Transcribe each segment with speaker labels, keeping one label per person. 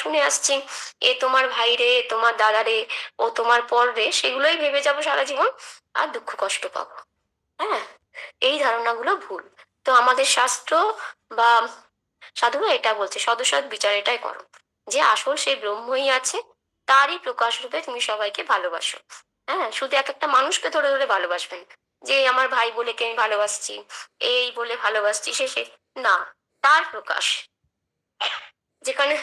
Speaker 1: শুনে আসছি, এ তোমার ভাই রে, তোমার দাদা রে, ও তোমার পর রে, সেগুলোই ভেবে যাব সারা জীবন, আর দুঃখ কষ্ট পাবো। হ্যাঁ এই ধারণাগুলো ভুল। তো আমাদের শাস্ত্র বা সাধুরা এটা বলছে, সদসৎ বিচার এটাই করো। যে আসল সেই ব্রহ্মই আছে, তারই প্রকাশ রূপে তুমি সবাইকে ভালোবাসো। হ্যাঁ শুধু এক একটা মানুষকে ধরে ধরে ভালোবাসবেন। যে আমার ভাই বলে কে আমি ভালোবাসছি, এই বলে ভালোবাসছি শেষে না, তার প্রকাশ। যেখানে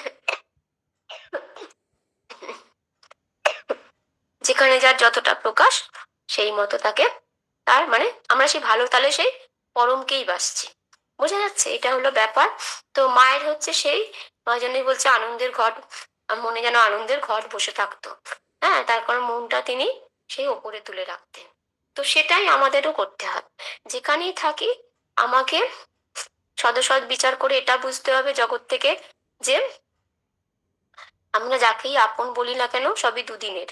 Speaker 1: যেখানে যার যতটা প্রকাশ, সেই মতো তাকে তার মানে আমরা সেই ভালো তালে সেই পরমকেই বাসছি। বোঝা যাচ্ছে, এটা হলো ব্যাপার। তো মায়ের হচ্ছে সেই জন্যই বলছে, আনন্দের ঘর মনে যেন আনন্দের ঘর বসে থাকতো। হ্যাঁ তার কারণ মনটা তিনি সেই ওপরে তুলে রাখতেন। তো সেটাই আমাদেরও করতে হবে যেখানেই থাকি, আমাকে সদসদ বিচার করে এটা বুঝতে হবে জগৎ থেকে যে আমরা যাকেই আপন বলি না কেন, সবই দুদিনের।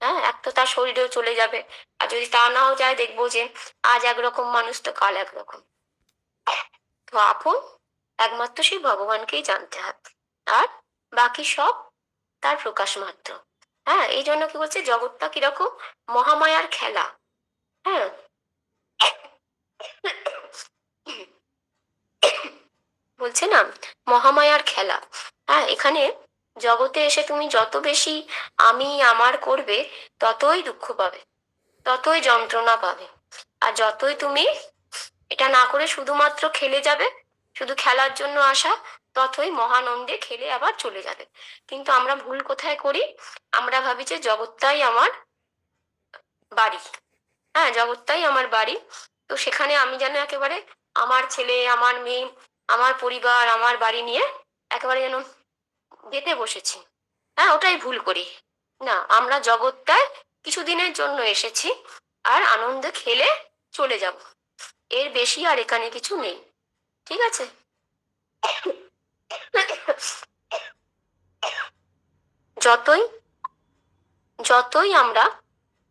Speaker 1: হ্যাঁ এক তো তার শরীরেও চলে যাবে। আর যদি তা নাও যায়, দেখব যে আজ একরকম, মানুষ তো কাল একরকম। তো আপন, একমাত্র সেই ভগবানকেই জানতে হবে আর বাকি সব তার প্রকাশ মাত্র। হ্যাঁ এই জন্য কি বলছে, জগৎটা কীরকম? মহামায়ার খেলা। হ্যাঁ। বলছে না, মহামায়ার খেলা। হ্যাঁ এখানে জগতে এসে তুমি যত বেশি আমি আমার করবে, ততই দুঃখ পাবে, ততই যন্ত্রণা পাবে। আর যতই তুমি এটা না করে শুধুমাত্র খেলে যাবে, শুধু খেলার জন্য আসা, ততই মহানন্দে খেলে আবার চলে যাবে। কিন্তু আমরা ভুল কোথায় করি? আমরা ভাবি যে জগৎটাই আমার বাড়ি। হ্যাঁ জগৎটাই আমার বাড়ি। তো সেখানে আমি যেন একেবারে আমার ছেলে, আমার মেয়ে, আমার পরিবার, আমার বাড়ি নিয়ে একেবারে যেন যেতে বসেছি। হ্যাঁ ওটাই ভুল করি। না, আমরা জগৎটায় কিছুদিনের জন্য এসেছি আর আনন্দে খেলে চলে যাব। এর বেশি আর এখানে কিছু নেই। ঠিক আছে? যতই যতই আমরা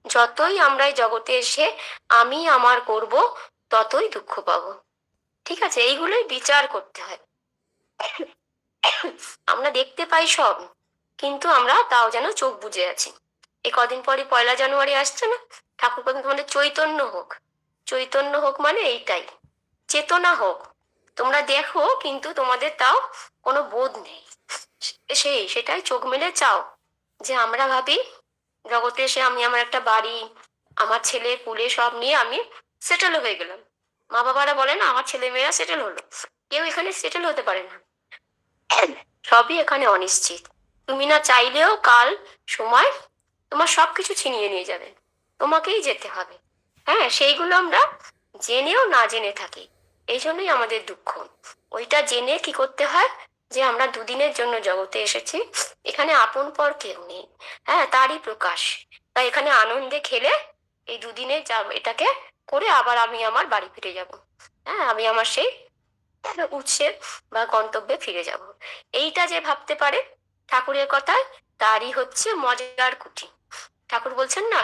Speaker 1: যতই আমরা এই জগতে এসে আমি আমার করব, ততই দুঃখ পাবো। ঠিক আছে? এইগুলোই বিচার করতে হয়। আমরা দেখতে পাই সব। কিন্তু আমরা তাও যেন চোখ বুজে আছি। এই কদিন পরে পয়লা জানুয়ারি আসছে না? ঠাকুর বলেন তোমাদের চৈতন্য হোক। চৈতন্য হোক মানে এইটাই। চেতনা হোক। তোমরা দেখো, কিন্তু তোমাদের তাও কোনো বোধ নেই। সেই, সেটাই চোখ মেলে চাও। যে আমরা ভাবি, জগতে এসে আমি আমার একটা বাড়ি, আমার ছেলে, পুলে সব নিয়ে আমি সেটেল হয়ে গেলাম। মা বাবারা বলে না, আমার ছেলে মেয়েরা সেটেল হলো। কেউ এখানে সেটেল হতে পারে না। সবই এখানে অনিশ্চিত। তুমি না চাইলেও কাল সময় তোমার সবকিছু ছিনিয়ে নিয়ে যাবে। তোমাকেই যেতে হবে। হ্যাঁ সেইগুলো আমরা জেনেও না জেনে থাকি। এই জন্যই আমাদের দুঃখ। ওইটা জেনে কি করতে হয়? যে আমরা দুদিনের জন্য জগতে এসেছি। এখানে আপন পর কেউ নেই। হ্যাঁ তারই প্রকাশ। তাই এখানে আনন্দে খেলে এই দুদিনে এটাকে করে আবার আমি আমার বাড়ি ফিরে যাব। হ্যাঁ আমি আমার সেই উৎসের বা গন্তব্যে ফিরে যাব। এইটা যে ভাবতে পারে ঠাকুরের কথায়, তারই হচ্ছে মজার কুঠি ঠাকুর বলছেন না,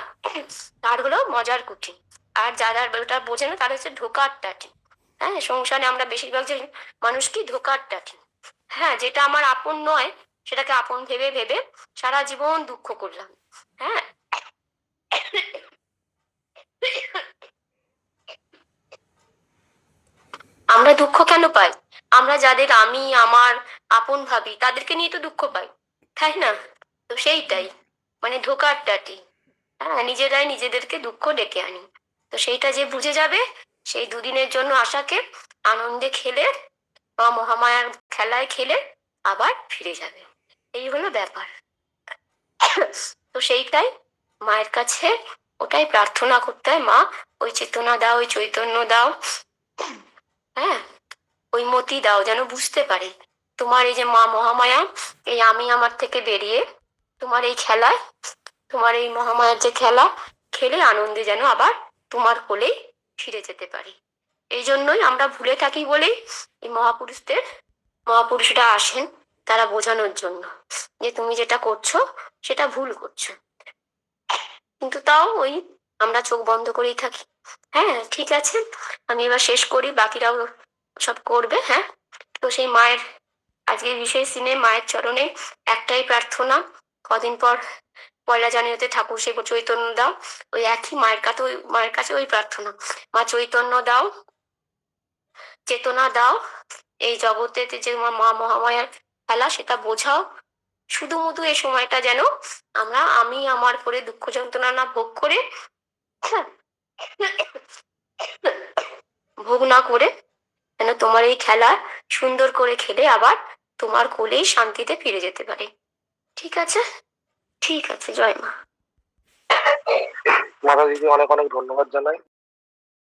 Speaker 1: তার হলো মজার কুঠি আর যারা ওটা বোঝে না, তার হচ্ছে ঢোকার টাটি। হ্যাঁ সংসারে আমরা বেশিরভাগ যে মানুষ কি, ঢোকার টাটি। হ্যাঁ যেটা আমার আপন নয়, সেটাকে আপন ভেবে ভেবে সারা জীবন দুঃখ করলাম। হ্যাঁ আমরা দুঃখ কেন পাই? আমরা যাদের আমি, আমার, আপন ভাবি, তাদেরকে নিয়ে তো দুঃখ পাই, তাই না? তো সেইটাই মানে ধোকার টাটি। হ্যাঁ নিজেরাই নিজেদেরকে দুঃখ ডেকে আনি। তো সেইটা যে বুঝে যাবে, সেই দুদিনের জন্য আশাকে আনন্দে খেলে বা মহামায়ার খেলায় খেলে আবার ফিরে যাবে। এই হলো ব্যাপার। তো সেইটাই মায়ের কাছে ওটাই প্রার্থনা করতে হয়। মা, ওই চেতনা দাও, ওই চৈতন্য দাও ওই মতি দাও যেন বুঝতে পারে। তোমার এই যে মা মহামায়া, এই আমি আমার থেকে বেরিয়ে তোমার এই খেলায়, তোমার এই মহামায়ার যে খেলা, খেলে আনন্দে যেন আবার তোমার কোলেই ফিরে যেতে পারি। এই জন্যই আমরা ভুলে থাকি বলেই এই মহাপুরুষদের, মহাপুরুষরা আসেন তারা বোঝানোর জন্য যে তুমি যেটা করছ, সেটা ভুল করছ। কিন্তু তাও ওই আমরা চোখ বন্ধ করেই থাকি। হ্যাঁ ঠিক আছে। আমি এবার শেষ করি, বাকিরাও সব করবে হ্যাঁ? তো সেই মায়ের, আজকের বিশেষ দিনে মায়ের চরণে একটাই প্রার্থনা। কদিন পর পয়লা জানুয়ারিতে ঠাকুর সে চৈতন্য দাও, ওই একই মায়ের কাছে ওই, মায়ের কাছে ওই প্রার্থনা। মা চৈতন্য দাও, চেতনা দাও, এই জগতে যে মা মহামায়ার খেলা সেটা বোঝাও। শুধু মধু এই সময়টা যেন আমরা, আমি আমার করে দুঃখ যন্ত্রণা না ভোগ করে, ভোগ না করে যেন তোমার এই খেলা সুন্দর করে খেলে আবার তোমার কোলেই শান্তিতে ফিরে যেতে পারে। ঠিক আছে? ঠিক আছে, জয় মা।
Speaker 2: মাতা দিদি অনেক অনেক ধন্যবাদ জানাই।